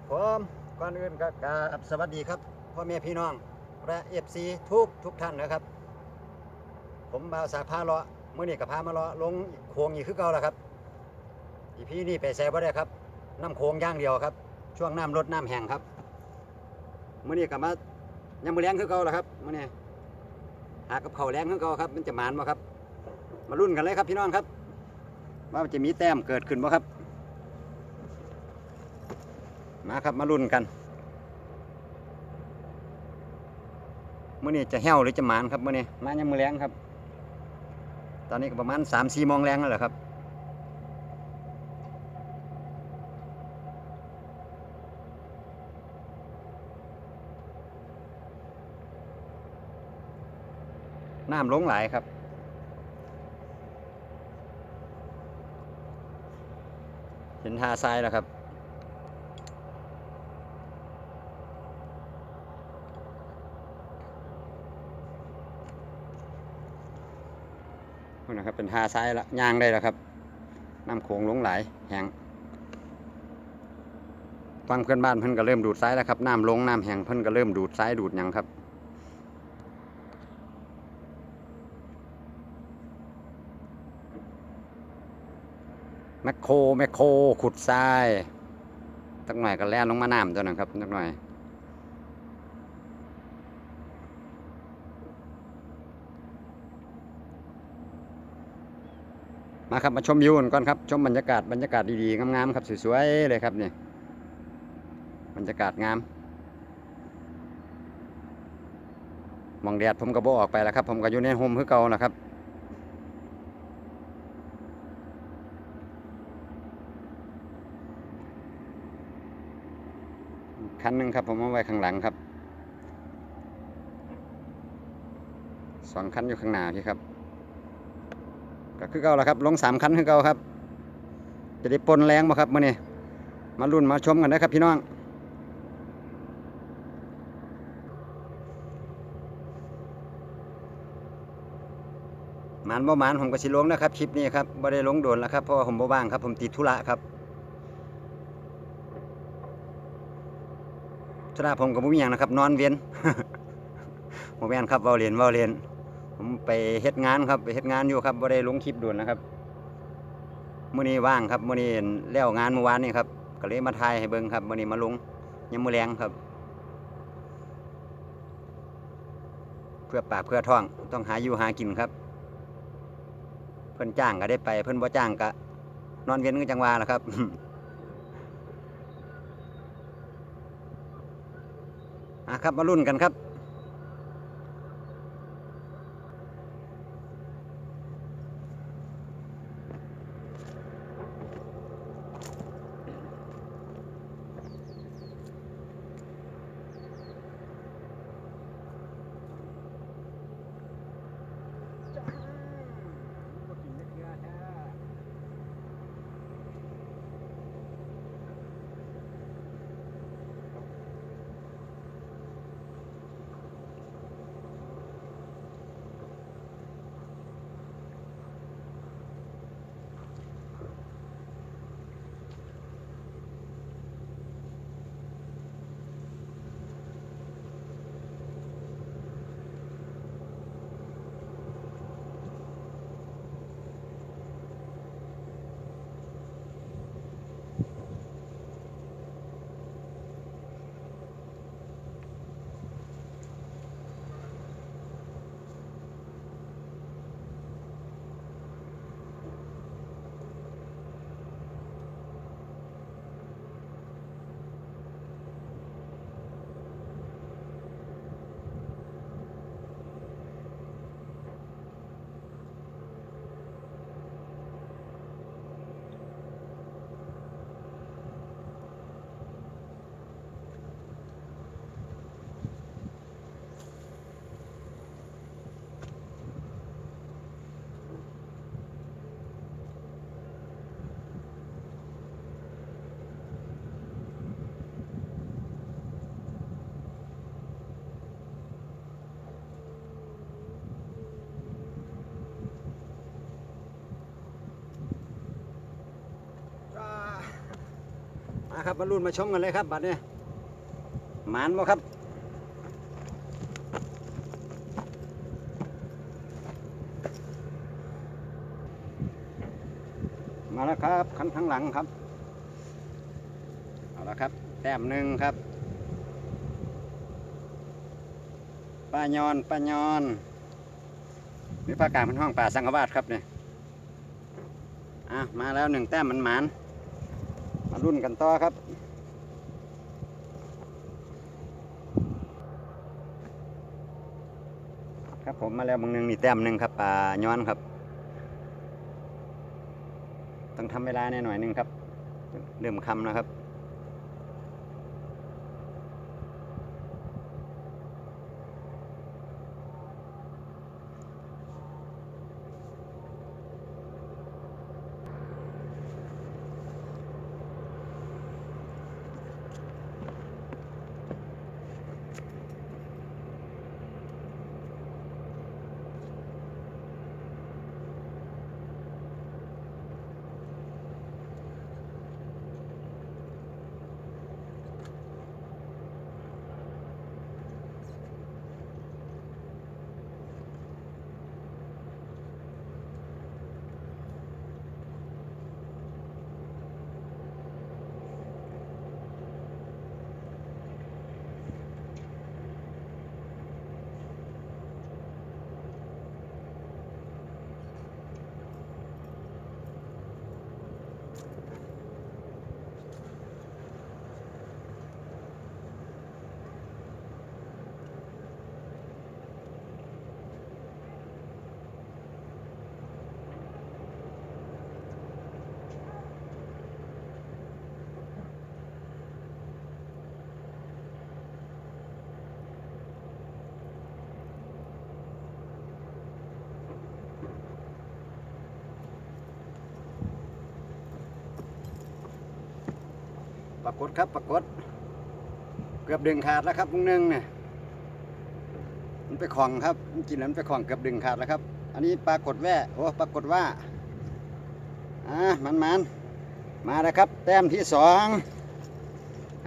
ครับผมก่อนอื่นก็กราบสวัสดีครับพ่อแม่พี่น้องและเอฟซีทุกทุกท่านนะครับ ผมบ่าวสาพาเลาะมื้อนี้ก็พามาเลาะลงโค้งอีกคือเก่าแล้วครับอีพีนี้ไปแซ่บ่ได้ครับน้ำโค้งย่างเดียวครับ ช่วงน้ำลดน้ำแห้งครับเมื้อนี้ก็มายังมือแรงคือเก่าแล้วครับเมื้อนี้หากับเขาแรงคือเก่าครับ มันจะหมานบ่ครับ มาลุ้นกันเลยครับพี่น้องครับ ว่ามันจะมีแต้มเกิดขึ้นบ่ครับ มาครับมาลุ้นกันเมื่อนี้จะแห้วหรือจะหมานครับเมื่อนี้มายังมือแรงครับ ตอนนี้ก็ประมาณสามสี่โมงแรงแล้วแหละครับน้ำลงหลายครับ เห็นทาทรายแล้วครับ นะครับ เป็นทาซ้ายละย่างได้แล้วครับน้ำโขงหลงไหลแห้งฟังเพื่อนบ้านเพิ่นก็เริ่มดูดซ้ายแล้วครับน้ำลงน้ำแห้งเพิ่นก็เริ่มดูดซ้ายดูดยังครับแมคโครแมคโครขุดทรายตักหน่อยก็แล่นลงมาน้ำตัวนั้นครับตักหน่อย มาครับมาชมวิวก่อนครับชมบรรยากาศบรรยากาศดีๆงามๆครับสวยๆเลยครับเนี่ยบรรยากาศงามมองแดดผมก็บ่ออกไปแล้วครับ ผมก็อยู่ในโฮมคือเก่านะครับคันหนึ่งครับผมเอาไว้ข้างหลังครับสองคันอยู่ข้างหน้าพี่ครับ คือเก่าแล้วครับลงสามคันคือเก่าครับ จะได้ปนแรงบ่ครับมื่อนี้มารุ่นมาชมกันนะครับพี่น้องหมานบ่หมานผมก็สิลงนะครับคลิปนี้ครับบ่ได้ลงโดนแล้วครับเพราะว่าผมบ่ว่างครับผมติดธุระครับธุระผมก็บ่มีหยังนะครับ นอนเวียนบ่แม่นครับเว้าเล่นเว้าเล่น ผมไปเฮ็ดงานครับไปเฮ็ดงานอยู่ครับบ่ได้ลงคลิปด่วนนะครับมื้อนี้ว่างครับมื้อนี้แล้วงานเมื่อวานนี่ครับก็เลยมาถ่ายให้เบิ่งครับมื้อนี้มาลงยามมื้อแลงครับ เพื่อปากเพื่อท้องต้องหาอยู่หากินครับ เพิ่นจ้างก็ได้ไป เพิ่นบ่จ้างก็นอนเวียนก็จังว่าล่ะครับอะครับมาลุ้นกันครับ ครับมาลุ้นมาชมกันเลยครับบัดนี้หมานบ่ครับมาแล้วครับคันข้างหลังครับเอาละครับแต้มหนึ่งครับป้ายอนป้ายอนนี่ภาคกลางเป็นห้องป่าสังฆวาสครับเนี่ยอะมาแล้วหนึ่งแต้มมันหมานมา รุ่นกันต่อครับครับผมมาแล้วมึงหนึ่งนี่แต้มหนึ่งครับป่าย้อนครับ ต้องทำเวลาแน่หน่อยหนึงครับ เริ่มคำแล้วครับ รากฏครับปรากฏ เกือบดึงขาดแล้วครับมึงหนึ่งเนี่ยมันไปของครับมันกินแล้วมันไปของเกือบดึงขาดแล้วครับ อันนี้ปรากฏแว่โอ้ปรากฏว่าอ่ามันมันมาแล้วครับ แต้มที่สอง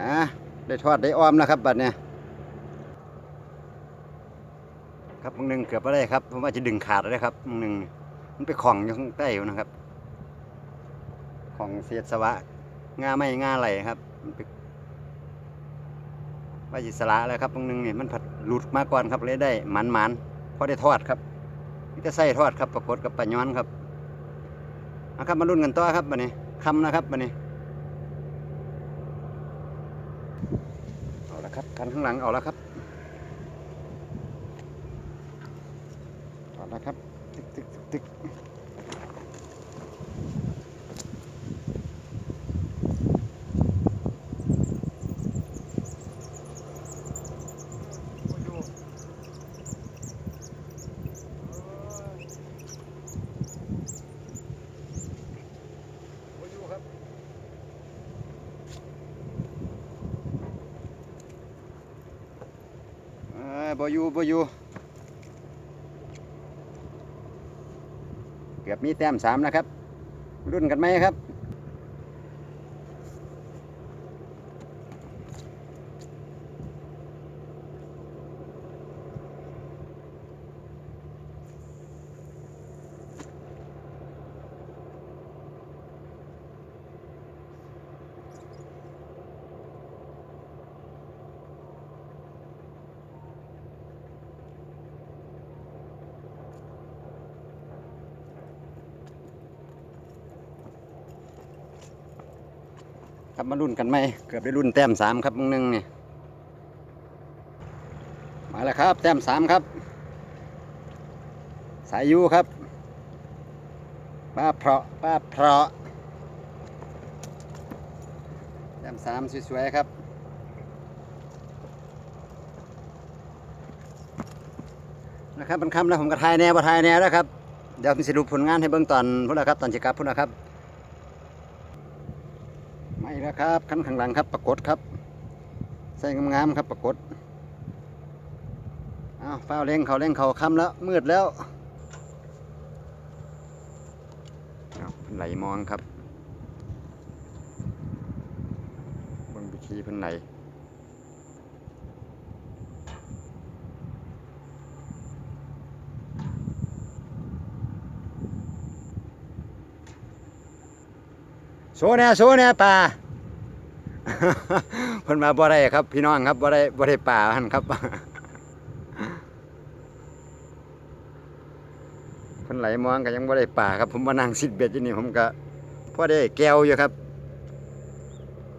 อ่าได้ทอดได้ออมแล้วครับบัดเนี่ยครับมึงหนึ่งเกือบไปได้ครับผมว่าจะดึงขาดแล้วครับมึงหนึ่งมันไปของอยู่ข้างใต้อยู่นะครับ ของเสียสวะงาไม่งาไหลครับ มันไปว่าจิสระแล้วครับตรงนึงเนี่ยมันผัดหลุดมาก่อนครับเลยได้หมันหมันพอได้ทอดครับนี่ก็ใส่ทอดครับปรากฏกับปลาย้อนครับเอาครับมาลุ้นกันต่อครับบันนี้คำนะครับบันนี้เอาละครับคันข้างหลังเอาละครับเอาละครับ ตึกตึกตึกตึก บอยู่บอยู่เกือบมีแต้มสามนะครับ รุ่นกันไหมครับ ครับมารุ่นกันไหมเกือบได้รุ่นแต้มสามครับมึงนึงนี่มาแล้วครับ แต้มสามครับ สายยูครับป้าเพาะป้าเพาะแต้มสามสวยๆครับนะครับมันคำแล้วผมก็ทายแน่บ่ทายแน่แล้วครับเดี๋ยวผมสิดูผลงานให้เบิ่งตอนพุ่นละครับตอนจิกลับพุ่นละครับ ไม่แล้วครับขั้นข้างหลังครับปรากฏครับ ใส่งามๆครับปรากฏอ้าวฟ้าเร่งเขาเร่งเขาค่ำแล้วมืดแล้วไหลมองครับทีเพิ่นไหล โซเนี่ยโซเนี่ยป่าเพิ่นมาบ่ได้ครับ พี่น้องครับบ่ได้บ่ได้ป่าหันครับเพิ่นไหลมองก็ยังบ่ได้ป่าครับ ผมมานั่งซิดเบ็ดอยู่นี่ผมก็พอได้แก้วอยู่ครับ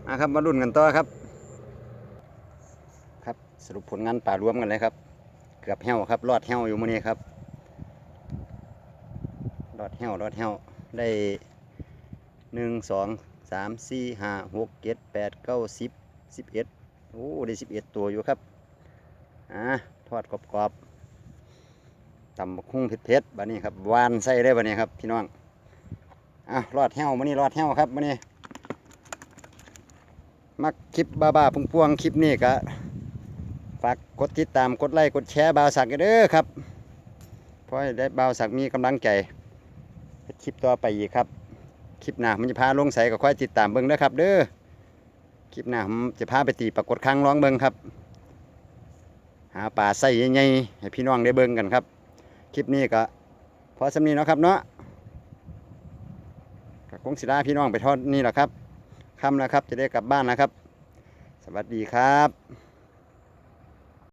อะครับมาลุ้นกันต่อครับ ครับสรุปผลงานป่ารวมกันเลยครับ เกือบแห้วครับรอดแห้วอยู่มื้อนี้ครับรอดแห้วรอดแห้วได้ หนึ่งสองสามสี่ห้าหกเจ็ดแปดเก้าสิบสิบเอ็ดโอ้ได้สิบเอ็ดตัวอยู่ครับอ่าทอดกรอบๆตำบักหุ่งเผ็ดๆบัดนี้ครับวานใส่ได้บัดนี้ครับพี่น้องอะรอดแห้วมื้อนี้รอดแห้วครับมื้อนี้มักคลิปบ้าๆพวงๆคลิปนี้ก็ฝากกดติดตามกดไลค์กดแชร์บ่าวสักกันเด้อครับเพราะได้บ่าวสักมีกำลังใจคลิปต่อไปอีกครับ คลิปหน้ามันจะพาลงใสก็ค่อยติดตามเบิ่งเด้อครับ เด้อคลิปหน้าผมจะพาไปตีปรากฏครั้งร้องเบิ่งครับ หาป่าใส่ใหญ่ๆให้พี่น้องได้เบิ่งกันครับ คลิปนี้ก็พอสำนีเนาะครับเนาะก็คงสิลาพี่น้องไปทอดนี่แหละครับค่ำแล้วครับ จะได้กลับบ้านแล้วครับ สวัสดีครับ